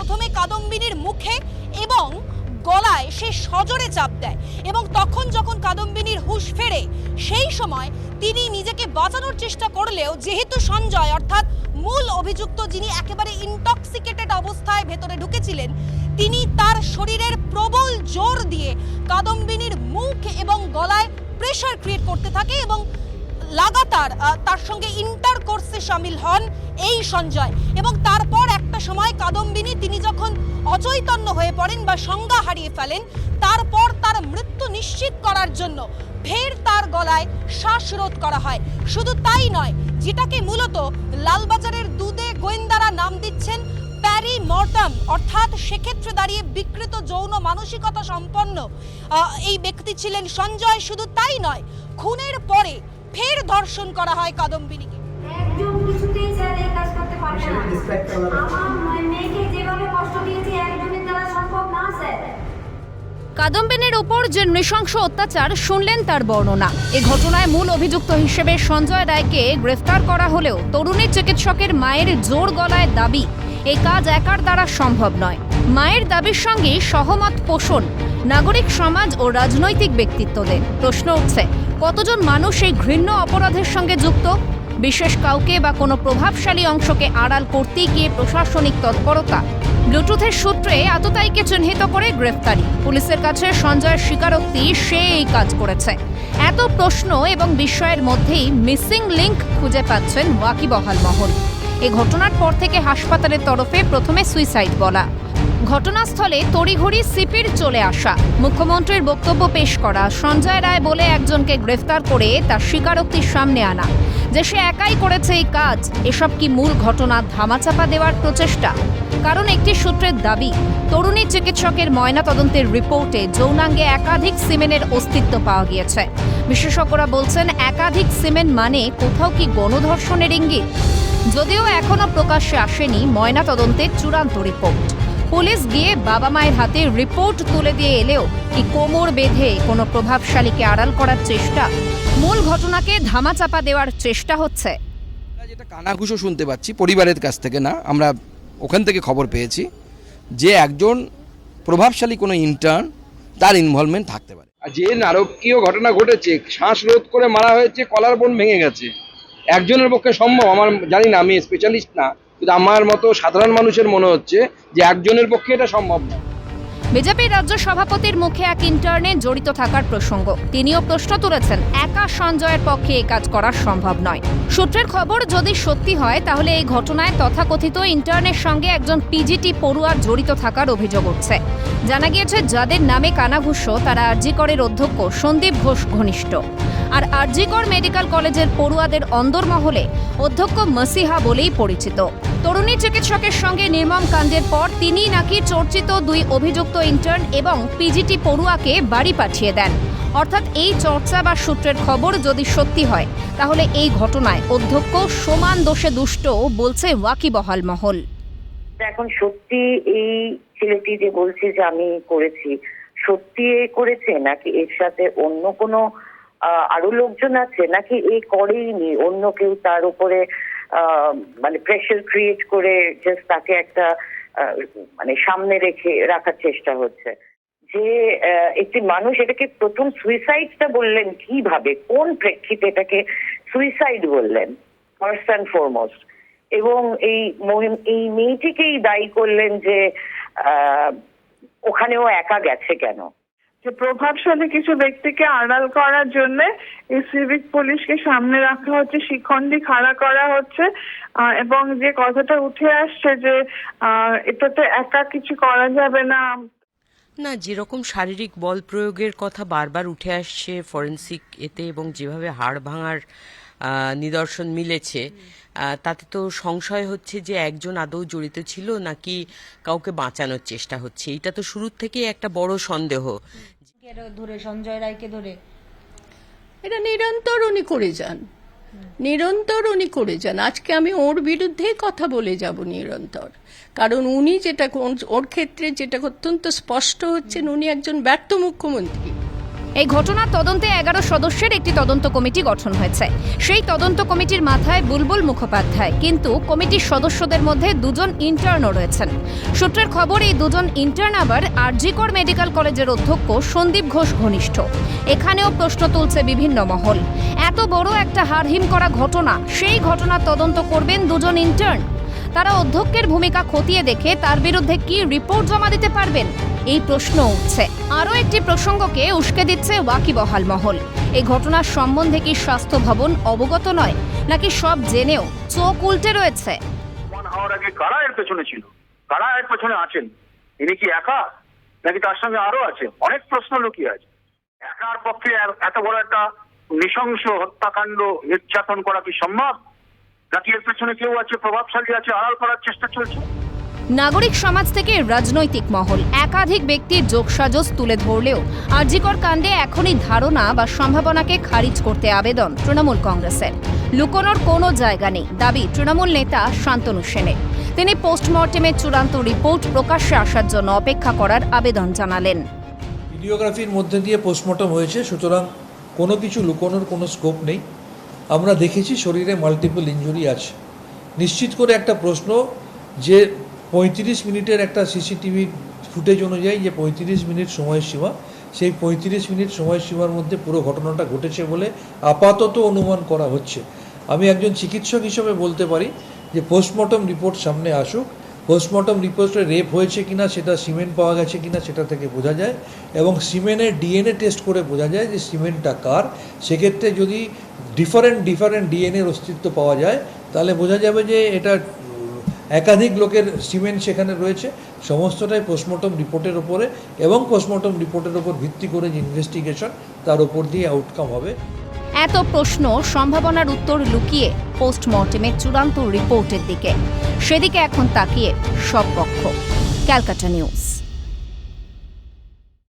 প্রথমে কাদম্বিনীর মুখে এবং গলায় সে সজোরে চাপ দেয় এবং তখন যখন কাদম্বিনীর হুঁশ ফেরে, সেই সময় তিনি নিজেকে বাঁচানোর চেষ্টা করলেও যেহেতু সঞ্জয়, অর্থাৎ মূল অভিযুক্ত যিনি একেবারে ইনটক্সিকেটেড অবস্থায় ভেতরে ঢুকেছিলেন, তিনি তার শরীরের প্রবল জোর দিয়ে কাদম্বিনীর মুখ এবং গলায় প্রেশার ক্রিয়েট করতে থাকে এবং লাগাতার তার সঙ্গে ইন্টার কোর্সে সামিল হন এই সঞ্জয়। এবং তারপর একটা সময় কাদম্বিনী, তিনি যখন অচৈতন্য হয়ে পড়েন বা সংজ্ঞা হারিয়ে ফেলেন, তারপর তার মৃত্যু নিশ্চিত করার জন্য ফের তার গলায় শ্বাসরোধ করা হয়। শুধু তাই নয়, যেটাকে মূলত লালবাজারের দুধে গোয়েন্দারা নাম দিচ্ছেন প্যারি মর্টাম অর্থাৎ সেক্ষেত্রে দাঁড়িয়ে বিকৃত যৌন মানসিকতা সম্পন্ন এই ব্যক্তি ছিলেন সঞ্জয়। শুধু তাই নয়, খুনের পরে ফের ধর্ষণ করা হয় কাদম্বিনীকে। একজন কিছুতেই স্যার এই কাজ করতে পারবে না। আমার মেয়েকে যেভাবে কষ্ট দিয়েছি একজনের দ্বারা সম্ভব না স্যার। কাদম্বিনীর ওপর যে নৃশংস অত্যাচার শুনলেন তার বর্ণনা। এ ঘটনায় মূল অভিযুক্ত হিসেবে সঞ্জয় রায়কে গ্রেফতার করা হলেও তরুণী চিকিৎসকের মায়ের জোর গলায় দাবি। এই কাজ একার দ্বারা সম্ভব নয়। মায়ের দাবির সঙ্গে সহমত পোষণ নাগরিক সমাজ ও রাজনৈতিক ব্যক্তিত্বদের। প্রশ্ন উঠছে কতজন মানুষ এই ঘৃণ্য অপরাধের সঙ্গে যুক্ত? বিশেষ কাউকে বা কোনো প্রভাবশালী অংশকে আড়াল করতে গিয়ে প্রশাসনিক তৎপরতা? ব্লুটুথের সূত্রে আততায়ীকে চিহ্নিত করে গ্রেফতারি। পুলিশের কাছে সঞ্জয়ের স্বীকারোক্তি সে এই কাজ করেছে। এত প্রশ্ন এবং বিস্ময়ের মধ্যেই মিসিং লিংক খুঁজে পাচ্ছেন ওয়াকিবহাল মহল। এ ঘটনার পর থেকে হাসপাতালের তরফে প্রথমে সুইসাইড বলা। ঘটনাস্থলে তড়িঘড়ি সিপির চলে আসা। মুখ্যমন্ত্রীর বক্তব্য পেশ করা, সঞ্জয় রায় বলে একজনকে গ্রেফতার করে তার স্বীকারোক্তির সামনে আনা। যে সে একাই করেছে এই কাজ, এসব কি মূল ঘটনা ধামাচাপা দেওয়ার প্রচেষ্টা? কারণ একটি সূত্রের দাবি, তরুণী চিকিৎসকের ময়নাতদন্তের রিপোর্টে যৌনাঙ্গে একাধিক সিমেনের অস্তিত্ব পাওয়া গিয়েছে। বিশেষজ্ঞরা বলছেন, একাধিক সিমেন্ট মানে কোথাও কি গণধর্ষণের ইঙ্গিত? যদিও এখনও প্রকাশ্যে আসেনি ময়নাতদন্তের চূড়ান্ত রিপোর্ট। পুলিশ গিয়ে বাবা মায়ের হাতে রিপোর্ট তুলে দিয়ে এলেও কি কোমর বেঁধে কোনো প্রভাবশালীকে আড়াল করার চেষ্টা? মূল ঘটনাকে ধামাচাপা দেওয়ার চেষ্টা হচ্ছে। আমরা যেটা কানাঘুষো শুনতে পাচ্ছি পরিবারের কাছ থেকে না আমরা ওখান থেকে খবর পেয়েছি যে একজন প্রভাবশালী কোনো ইন্টার্ন তার ইনভলভমেন্ট থাকতে পারে। আর যে নারকীয় ঘটনা ঘটেছে শ্বাসরোধ করে মারা হয়েছে কলার বোন ভেঙে গেছে। একজনের পক্ষে সম্ভব আমার জানি না আমি স্পেশালিস্ট না। কিন্তু আমার মতো সাধারণ মানুষের মনে হচ্ছে যে একজনের পক্ষে এটা সম্ভব না। বিজেপির রাজ্য সভাপতির মুখে এক ইন্টার্নে জড়িত থাকার প্রসঙ্গ। তিনিও প্রশ্ন তুলেছেন, একা সঞ্জয়ের পক্ষে এই কাজ করা সম্ভব নয়। সূত্রের খবর, যদি সত্যি হয়, তাহলে এই ঘটনায় তথাকথিত ইন্টার্নের সঙ্গে একজন পিজিটি পড়ুয়ার জড়িত থাকার অভিযোগ উঠছে। জানা গিয়েছে, যাদের নামে কানাঘুষ, তারা আরজিকরের অধ্যক্ষ সন্দীপ ঘোষ ঘনিষ্ঠ। আর আরজিকর মেডিকেল কলেজের পড়ুয়াদের অন্দরমহলে অধ্যক্ষ মসিহা বলেই পরিচিত। তরুণী চিকিৎসকের সঙ্গে নির্মম কাণ্ডের পর তিনি নাকি চর্চিত দুই অভিযুক্ত ইন্টার্ন এবং পিজিটি পড়ুয়াকে বাড়ি পাঠিয়ে দেন। অর্থাৎ এই চর্চা বা সূত্রের খবর যদি সত্যি হয়, তাহলে এই ঘটনায় অধ্যক্ষ সমান দোষে দুষ্ট বলছে ওয়াকিবহাল মহল। এখন সত্যি এই ছেলেটি যে বলছে যে আমি করেছি, সত্যি এ করেছে নাকি এর সাথে অন্য কোনো আরও লোকজন আছে? নাকি এ করেইনি? অন্য কেউ তার উপরে মানে প্রেশার ক্রিয়েট করে জাস্ট তাকে একটা মানে সামনে রেখে রাখার চেষ্টা হচ্ছে। যে একটি মানুষ এটাকে প্রথম সুইসাইডটা বললেন কীভাবে? কোন প্রেক্ষিতে এটাকে সুইসাইড বললেন? ফার্স্ট অ্যান্ড ফরমোস্ট এবং এই এই মেয়েটিকেই দায়ী করলেন যে ওখানেও একা গেছে কেন? যে প্রভাবশালী কিছু ব্যক্তিকে আড়াল করার জন্য এই সিভিক পুলিশকে সামনে রাখা হচ্ছে, শিখণ্ডি খাড়া করা হচ্ছে এবং যে কথাটা উঠে আসছে যে এটাতে একা কিছু করা যাবে না। না, যেরকম শারীরিক বল প্রয়োগের কথা বারবার উঠে আসছে ফরেন্সিক এতে এবং যেভাবে হাড় ভাঙার নিদর্শন মিলেছে। তাতে তো সংশয় হচ্ছে যে একজন আদৌ জড়িত ছিল নাকি কাউকে বাঁচানোর চেষ্টা হচ্ছে। এটা তো শুরুর থেকেই একটা বড় সন্দেহ। ধরে সঞ্জয় রায়কে ধরে? এটা নিরন্তর উনি করে যান। নিরন্তর উনি করে যান। আজকে আমি ওর বিরুদ্ধেই কথা বলে যাব নিরন্তর। কারণ উনি যেটা ওর ক্ষেত্রে যেটা অত্যন্ত স্পষ্ট হচ্ছেন উনি একজন ব্যর্থ মুখ্যমন্ত্রী। এই ঘটনার তদন্তে এগারো সদস্যের একটি তদন্ত কমিটি গঠন হয়েছে। সেই তদন্ত কমিটির মাথায় বুলবুল মুখোপাধ্যায়, কিন্তু কমিটির সদস্যদের মধ্যে দুজন ইন্টার্নও রয়েছেন। সূত্রের খবর, এই দুজন ইন্টার্ন আবার আরজিকর মেডিকেল কলেজের অধ্যক্ষ সন্দীপ ঘোষ ঘনিষ্ঠ। এখানেও প্রশ্ন তুলছে বিভিন্ন মহল। এত বড় একটা হারহিম করা ঘটনা, সেই ঘটনার তদন্ত করবেন দুজন ইন্টার্ন তারা অধ্যক্ষের ভূমিকা খতিয়ে দেখে তার বিরুদ্ধে কি রিপোর্ট জমা দিতে পারবেন? এই প্রশ্ন উঠছে। আরও একটি প্রসঙ্গকে উস্কে দিচ্ছে ওয়াকিবহাল মহল। এই ঘটনার সম্বন্ধে কি স্বাস্থ্য ভবন অবগত নয়, নাকি সব জেনেও চোখ উল্টে রয়েছে? কারা এর পেছনে ছিল? কারা এর পেছনে আছেন? ইনি কি একা, নাকি তার সঙ্গে আরও আছে? অনেক প্রশ্ন লুকিয়ে আছে। একার পক্ষে এত বড় একটা নৃশংস হত্যাকাণ্ড নির্যাতন করা কি সম্ভব? নাকি এর পেছনে কেউ আছে, প্রভাবশালী আছে, আড়াল করার চেষ্টা চলছে? নাগরিক সমাজ থেকে রাজনৈতিক মহল। একাধিক ব্যক্তির যোগসাজস তুলে ধরলেও আরজিকর কাণ্ডে এখনই ধারণা বা সম্ভাবনাকে খারিজ করতে আবেদন তৃণমূল কংগ্রেসের। লুকোনোর কোনো জায়গা নেই, দাবি তৃণমূল নেতা শান্তনু সেনের। তিনি পোস্টমর্টেমের চূড়ান্ত রিপোর্ট প্রকাশ্যে আসার জন্য অপেক্ষা করার আবেদন জানালেন। ভিডিওগ্রাফির মধ্যে দিয়ে পোস্টমর্টম হয়েছে, সুতরাং কোনো কিছু লুকোনোর কোনো স্কোপ নেই। আমরা দেখেছি শরীরে মাল্টিপল ইঞ্জুরি আছে। নিশ্চিত করে একটা প্রশ্ন যে পঁয়ত্রিশ মিনিটের একটা সিসিটিভি ফুটেজ অনুযায়ী যে পঁয়ত্রিশ মিনিট সময়সীমা সেই পঁয়ত্রিশ মিনিট সময়সীমার মধ্যে পুরো ঘটনাটা ঘটেছে বলে আপাতত অনুমান করা হচ্ছে। আমি একজন চিকিৎসক হিসেবে বলতে পারি যে পোস্টমর্টম রিপোর্ট সামনে আসুক। পোস্টমর্টম রিপোর্টে রেপ হয়েছে কিনা, সেটা সিমেন্ট পাওয়া গেছে কিনা, সেটা থেকে বোঝা যায় এবং সিমেন্টের ডিএনএ টেস্ট করে বোঝা যায় যে সিমেন্টটা কার। সেক্ষেত্রে যদি ডিফারেন্ট ডিফারেন্ট ডিএনএর অস্তিত্ব পাওয়া যায়, তাহলে বোঝা যাবে যে এটা একাধিক লোকের সিমেন্ট সেখানে রয়েছে, সমস্তটাই পোস্টমর্টম রিপোর্টের ওপরে এবং পোস্টমর্টম রিপোর্টের ওপর ভিত্তি করে যে ইনভেস্টিগেশন তার ওপর দিয়ে আউটকাম হবে। এত প্রশ্ন, সম্ভাবনার উত্তর লুকিয়ে পোস্টমর্টেমের চূড়ান্ত রিপোর্টের দিকে। সেদিকে এখন তাকিয়ে সব পক্ষ। ক্যালকাটা নিউজ।